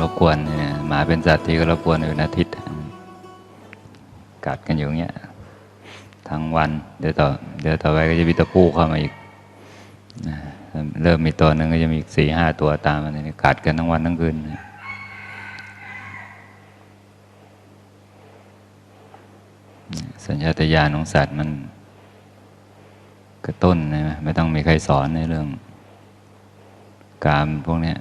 รบกวนเนี่ยหมาเป็นสัตว์ที่ก็รบกวนอยู่อาทิตย์กัดกันอยู่อย่างเงี้ยทั้งวัน เดี๋ยวต่อเดี๋ยวต่อไปก็จะมีตะปูเข้ามาอีกเริ่มมีตัวหนึ่งก็จะมีอีกสี่ห้าตัวตามมาเนี่ยกัดกันทั้งวันทั้งคืนสัญชาตญาณของสัตว์มันกระตุ้นนะไม่ต้องมีใครสอนในเรื่อง กามพวกเนี้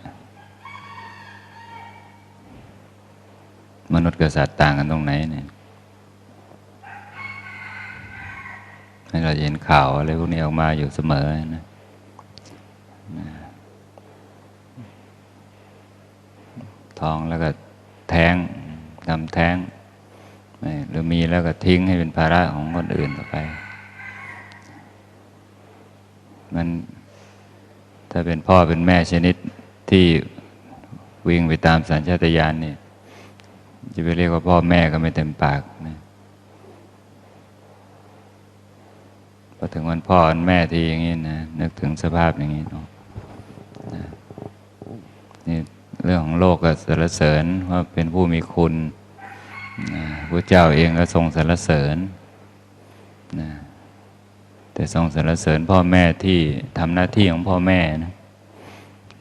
มนุษย์กับสัตว์ต่างกันตรงไหนเนี่ยให้เราจะเห็นข่าวอะไรพวกนี้ออกมาอยู่เสมอนะท้องแล้วก็แท้งทำแท้งหรือมีแล้วก็ทิ้งให้เป็นภาระของคนอื่นต่อไป มันถ้าเป็นพ่อเป็นแม่ชนิดที่วิ่งไปตามสัญชาตญาณนี่ย จะไปเรียกว่าพ่อแม่ก็ไม่เต็มปากนะพอถึงวันพ่อวันแม่ทีอย่างนี้นะนึกถึงสภาพอย่างนี้เนาะนี่เรื่องของโลกก็สรรเสริญว่าเป็นผู้มีคุณนะพระเจ้าเองก็ทรงสรรเสริญนะแต่ทรงสรรเสริญพ่อแม่ที่ทำหน้าที่ของพ่อแม่นะ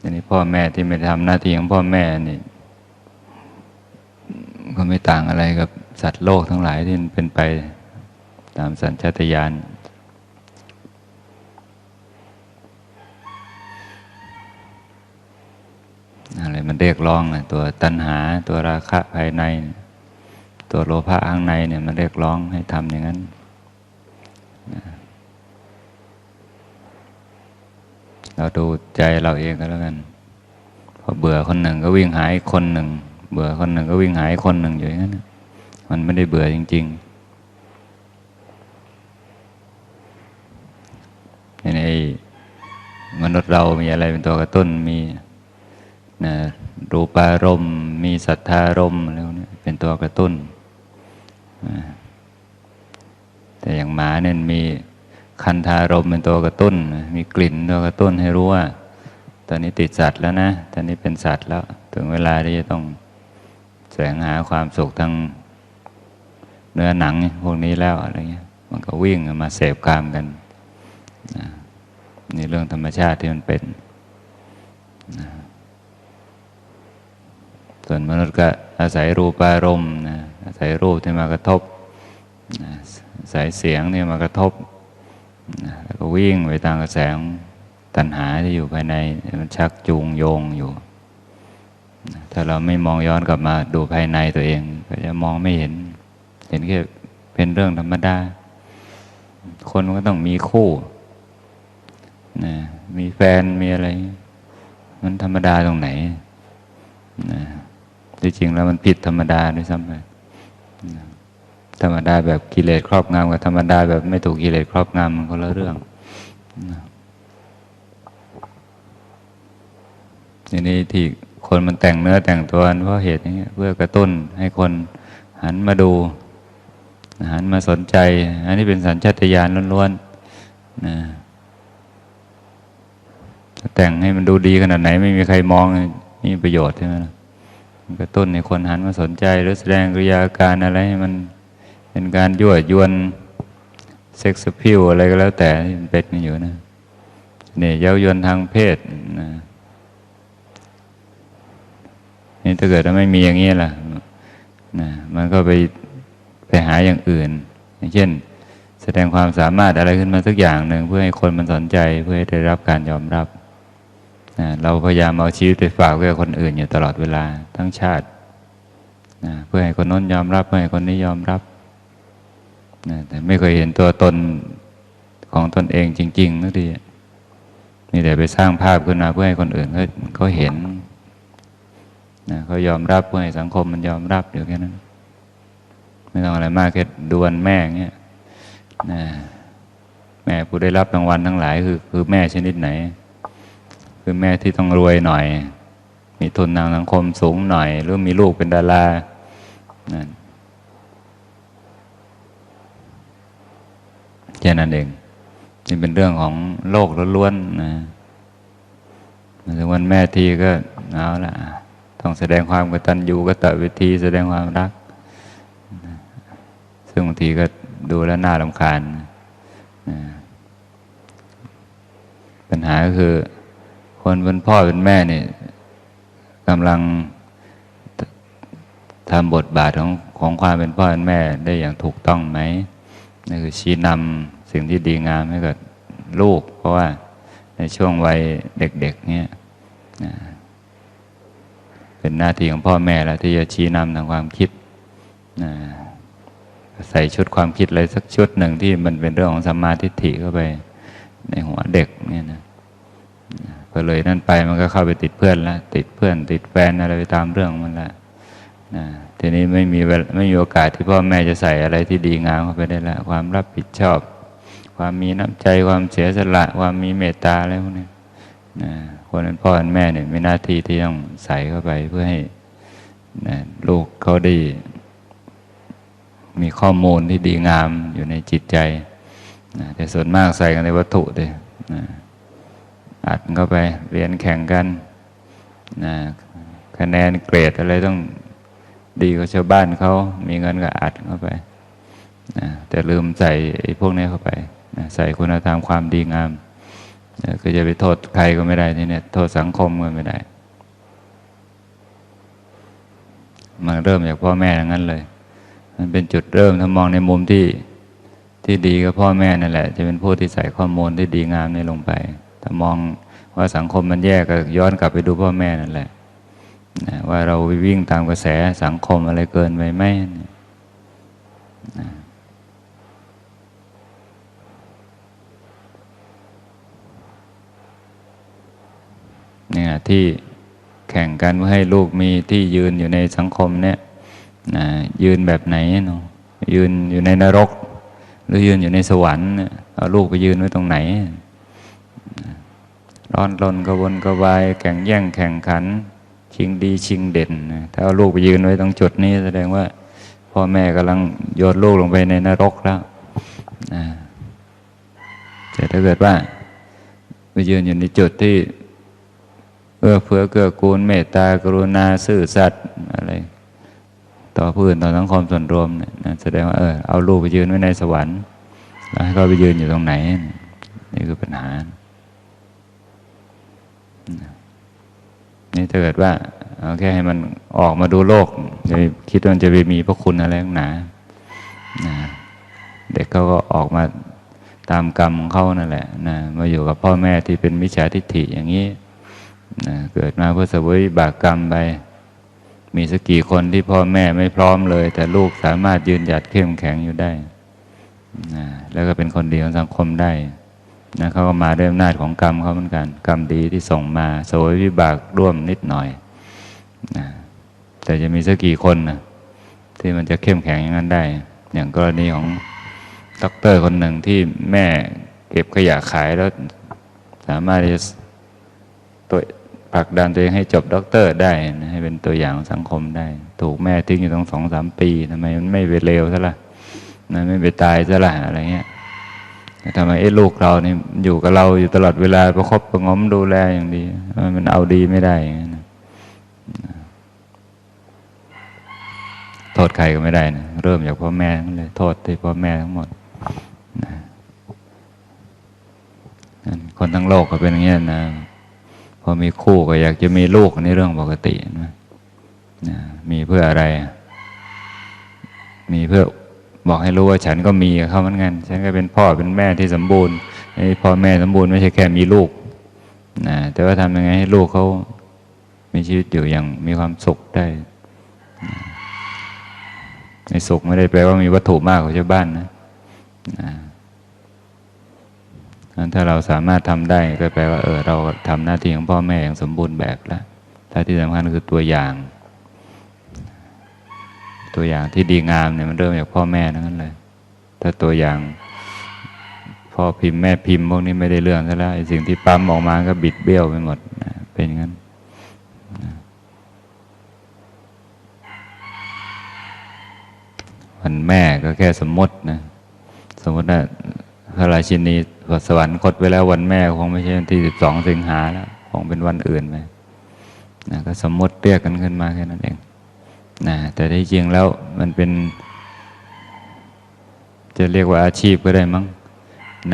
ทีนี้พ่อแม่ที่ไม่ทำหน้าที่ของพ่อแม่นี่ ก็ไม่ต่างอะไรกับสัตว์โลกทั้งหลายที่มันเป็นไปตามสัญชาตญาณอะไรมันเรียกร้องนะตัวตัณหาตัวราคะภายใน ตัวโลภะข้างในเนี่ยมันเรียกร้องให้ทำอย่างนั้นนะเราดูใจเราเองก็แล้วกัน พอเบื่อคนหนึ่งก็วิ่งหาอีกคนหนึ่ง เบื่อคนหนึ่งก็วิ่งหายคนหนึ่งอยู่อย่างนั้นมันไม่ได้เบื่อจริงๆในมนุษย์เรามีอะไรเป็นตัวกระตุ้นมีนะรูปารมณ์มีศรัทธารมณ์อะไรพวกนี้เป็นตัวกระตุ้น แต่อย่างหมาเนี่ยมีคันธารมณ์เป็นตัวกระตุ้น มีกลิ่นตัวกระตุ้นให้รู้ว่า ตอนนี้ติดสัตว์แล้วนะ ตอนนี้เป็นสัตว์แล้ว ถึงเวลาที่จะต้อง แสวงหาความสุขทางเนื้อหนังพวกนี้แล้วอะไรเงี้ย มันก็วิ่งมาเสพกามกันนะนี่เรื่องธรรมชาติที่มันเป็นนะส่วนมนุษย์ก็อาศัยรูปารมณ์นะอาศัยรูปที่มากระทบนะอาศัยเสียงที่มากระทบนะแล้วก็วิ่งไปตามกระแสตัณหาที่อยู่ภายในมันชักจูงโยงอยู่ ถ้าเราไม่มองย้อนกลับมาดูภายในตัวเอง ก็จะมองไม่เห็น เห็นแค่เป็นเรื่องธรรมดา คนมันก็ต้องมีคู่นะมีแฟนมีอะไร มันธรรมดาตรงไหนนะที่จริงแล้วมันผิดธรรมดาด้วยซ้ำไปธรรมดาแบบกิเลสครอบงำกับธรรมดาแบบไม่ถูกกิเลสครอบงำมันคนละเรื่องนะทีนี้ที่ คนมันแต่งเนื้อแต่งตัวเพราะเหตุนี้เพื่อกระตุ้นให้คนหันมาดูหันมาสนใจ อันนี้เป็นสัญชาตญาณล้วนๆนะแต่งให้มันดูดีขนาดไหน ไม่มีใครมองมีประโยชน์ใช่ไหมล่ะกระตุ้นให้คนหันมาสนใจ หรือแสดงกริยาการอะไรให้มันเป็นการยั่วยวนเซ็กซ์พิวอะไรก็แล้วแต่ที่มันเป็นอยู่นะเนี่ยเย้ายวนทางเพศนะนี่ ถ้าเกิดว่าไม่มีอย่างนี้ล่ะนะมันก็ไปไปหาอย่างอื่น อย่างเช่น แสดงความสามารถอะไรขึ้นมาสักอย่างหนึ่งเพื่อให้คนมันสนใจเพื่อให้ได้รับการยอมรับนะเราพยายามเอาชีวิตไปฝากไว้กับคนอื่นอยู่ตลอดเวลาทั้งชาตินะเพื่อให้คนน้นยอมรับเพื่อให้คนนี้ยอมรับนะแต่ไม่เคยเห็นตัวตนของตนเองจริงๆนักทีมีแต่ไปสร้างภาพขึ้นมาเพื่อให้คนอื่นเขาเขาเห็น นะเขายอมรับเพื่อให้สังคมมันยอมรับอยู่แค่นั้น ไม่ต้องอะไรมากแค่ดวนแม่เงี้ยนะแม่ผู้ได้รับรางวัลทั้งหลายคือคือแม่ชนิดไหน คือแม่ที่ต้องรวยหน่อย มีทุนทางสังคมสูงหน่อย หรือมีลูกเป็นดารานั่นแค่นั้นเองนี่เป็นเรื่องของโลกล้วนๆนะมาถึงวันแม่ทีก็เอาละ ต้องแสดงความกตัญญูกตเวทีแสดงความรัก ซึ่งบางทีก็ดูแล้วน่ารำคาญ ปัญหาก็คือ คนเป็นพ่อเป็นแม่เนี่ยกำลังทำบทบาทของของความเป็นพ่อเป็นแม่ได้อย่างถูกต้องไหมนั่นคือชี้นำสิ่งที่ดีงามให้กับลูก เพราะว่าในช่วงวัยเด็ก ๆ เนี่ยนะ เป็นหน้าที่ของพ่อแม่แล้วที่จะชี้นำทางความคิดนะใส่ชุดความคิดอะไรสักชุดหนึ่งที่มันเป็นเรื่องของสัมมาทิฏฐิเข้าไปในหัวเด็กเนี่ยนะก็เลยนั่นไปมันก็เข้าไปติดเพื่อนแล้วติดเพื่อน ติดแฟนอะไรไปตามเรื่องมันละนะทีนี้ไม่มีไม่มีโอกาสที่พ่อแม่จะใส่อะไรที่ดีงามเข้าไปได้ละความรับผิดชอบ ความมีน้ำใจความเสียสละ ความมีเมตตาอะไรพวกนี้ นะคนเป็นพ่อเป็นแม่เนี่ยมีหน้าที่ที่ต้องใส่เข้าไปเพื่อให้นะลูกเขาได้มีข้อมูลที่ดีงามอยู่ในจิตใจนะแต่ส่วนมากใส่กันในวัตถุเลยนะอัดเข้าไปเรียนแข่งกันนะคะแนนเกรดอะไรต้องดีกว่าชาวบ้านเขามีเงินก็อัดเข้าไปนะแต่ลืมใส่ไอ้พวกนี้เข้าไปนะใส่คุณธรรมความดีงาม ก็จะไปโทษใครก็ไม่ได้ทีเนี้ยโทษสังคมก็ไม่ได้ มันเริ่มจากพ่อแม่ทั้งนั้นเลย มันเป็นจุดเริ่มถ้ามองในมุมที่ที่ดีก็พ่อแม่นั่นแหละ จะเป็นผู้ที่ใส่ข้อมูลที่ดีงามนี้ลงไปถ้ามองว่าสังคมมันแย่ก็ย้อนกลับไปดูพ่อแม่นั่นแหละนะว่าเราวิ่งตามกระแสสังคมอะไรเกินไปไหม เนี่ยที่แข่งกันเพื่อให้ลูกมีที่ยืนอยู่ในสังคมเนี่ยนะยืนแบบไหนเนาะยืนอยู่ในนรก หรือยืนอยู่ในสวรรค์เอาลูกไปยืนไว้ตรงไหน ร้อนรนกระวนกระวายแข่งแย่งแข่งขัน ชิงดีชิงเด่นถ้าเอาลูกไปยืนไว้ตรงจุดนี้ แสดงว่าพ่อแม่กำลังโยนลูกลงไปในนรกแล้วนะแต่ถ้าเกิดว่าไปยืนอยู่ในจุดที่ เอื้อเฟื้อเกื้อกูลเมตตากรุณาซื่อสัตย์อะไร ต่อผู้อื่นต่อสังคมส่วนรวมเนี่ยนะแสดงว่าเออเอาลูกไปยืนไว้ในสวรรค์แล้วให้เขาไปยืนอยู่ตรงไหน นี่คือปัญหานี่ถ้าเกิดว่าเอาแค่ให้มันออกมาดูโลกจะคิดว่ามันจะไปมีพระคุณอะไรข้างหนานะเด็กเขาก็ออกมาตามกรรมของเขานั่นแหละนะมาอยู่กับพ่อแม่ที่เป็นมิจฉาทิฏฐิอย่างนี้ นะเกิดมาเพื่อเสวยวิบากกรรมไป มีสักกี่คนที่พ่อแม่ไม่พร้อมเลย แต่ลูกสามารถยืนหยัดเข้มแข็งอยู่ได้นะแล้วก็เป็นคนดีของสังคมได้นะเขาก็มาด้วยอำนาจของกรรมเขาเหมือนกัน กรรมดีที่ส่งมาสวยวิบากร่วมนิดหน่อยนะแต่จะมีสักกี่คนนะที่มันจะเข้มแข็งอย่างนั้นได้ อย่างกรณีของด็อกเตอร์คนหนึ่งที่แม่เก็บขยะขายแล้ว สามารถจะตัว ผลักดันตัวเองให้จบด็อกเตอร์ได้นะให้เป็นตัวอย่างสังคมได้ ถูกแม่ทิ้งอยู่ตั้งสองสามปีทำไมมันไม่ไปเลวซะละ่ะนะไม่ไปตายซะละอะไรเงี้ยทำไมไอ้ลูกเรานี่อยู่กับเราอยู่ตลอดเวลาประคบประงมดูแลอย่างดี มันเอาดีไม่ได้นะโทษใครก็ไม่ได้นะเริ่มจากพ่อแม่เลยโทษที่พ่อแม่ทั้งหมดนะคนทั้งโลกก็เป็นอย่างนี้นะ พอมีคู่ก็อยากจะมีลูกนี่เรื่องปกตินะนะมีเพื่ออะไร มีเพื่อบอกให้รู้ว่าฉันก็มีเขาเหมือนกันฉันก็เป็นพ่อเป็นแม่ที่สมบูรณ์ไอพ่อแม่สมบูรณ์ไม่ใช่แค่มีลูกนะแต่ว่าทำยังไงให้ลูกเขามีชีวิตอยู่อย่างมีความสุขได้ในสุขไม่ได้แปลว่ามีวัตถุมากกว่าชาวบ้านนะนะ ถ้าเราสามารถทำได้ก็แปลว่าเออเราทำหน้าที่ของพ่อแม่อย่างสมบูรณ์แบบแล้วถ้าที่สำคัญคือตัวอย่าง ตัวอย่างที่ดีงามเนี่ยมันเริ่มจากพ่อแม่นั้นเลย ถ้าตัวอย่างพ่อพิมพ์แม่พิมพ์พวกนี้ไม่ได้เรื่องซะแล้วไอ้สิ่งที่ปั๊มออกมาก็บิดเบี้ยวไปหมดเป็นอย่างนั้นวันแม่ก็แค่สมมตินะ สมมติว่าพระราชินี สวรรคตไว้แล้ววันแม่คงไม่ใช่วันที่สิบสองสิงหาแล้วคงเป็นวันอื่นไปนะก็สมมติเรียกกันขึ้นมาแค่นั้นเองนะแต่ที่จริงแล้วมันเป็น จะเรียกว่าอาชีพก็ได้มั้ง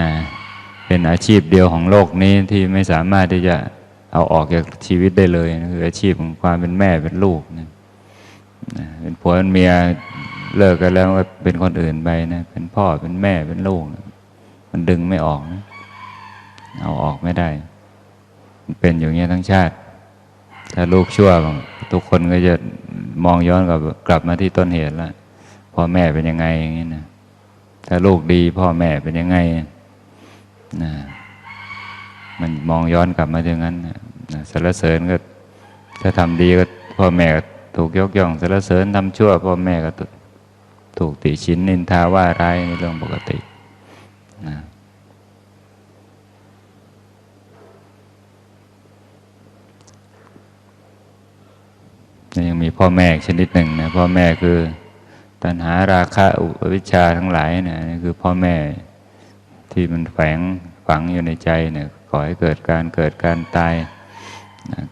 นะเป็นอาชีพเดียวของโลกนี้ที่ไม่สามารถที่จะเอาออกจากชีวิตได้เลยนะคืออาชีพของความเป็นแม่เป็นลูกนะนะเป็นผัวเป็นเมียเลิกกันแล้วก็เป็นคนอื่นไปนะเป็นพ่อเป็นแม่เป็นลูกนะ มันดึงไม่ออก เอาออกไม่ได้ มันเป็นอย่างเงี้ยทั้งชาติ ถ้าลูกชั่วทุกคนก็จะมองย้อนกลับกลับมาที่ต้นเหตุล้วพ่อแม่เป็นยังไงอย่างนี้นะถ้าลูกดีพ่อแม่เป็นยังไงนะมันมองย้อนกลับมาอย่างนั้นนะนะสรรเสริญก็ ถ้าทำดีก็พ่อแม่ก็ถูกยกย่องสรรเสริญทำชั่ว พ่อแม่ก็ถูกติชินนินทาว่าร้ายในเรื่องปกติ นะยังมีพ่อแม่ชนิดหนึ่งนะพ่อแม่คือ ตัณหาราคะอุปวิชชาทั้งหลายเนี่ยนี่คือพ่อแม่ที่มันแฝงฝังอยู่ในใจเนี่ยก่อให้เกิดการเกิดการตายนะ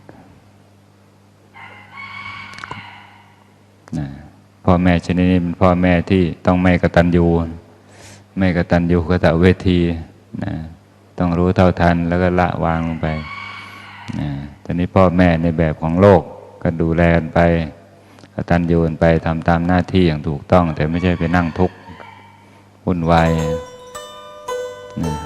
นะพ่อแม่ชนิดนี้เป็นพ่อแม่ที่ต้องไม่กตัญญู ไม่กระตันยูกระตะเวทีนะต้องรู้เท่าทันแล้วก็ละวางลงไปนะตอนนี้พ่อแม่ในแบบของโลกก็ดูแลกันไปกตัญญูกันไปทำตามหน้าที่อย่างถูกต้อง แต่ไม่ใช่ไปนั่งทุกข์วุ่นวายนะ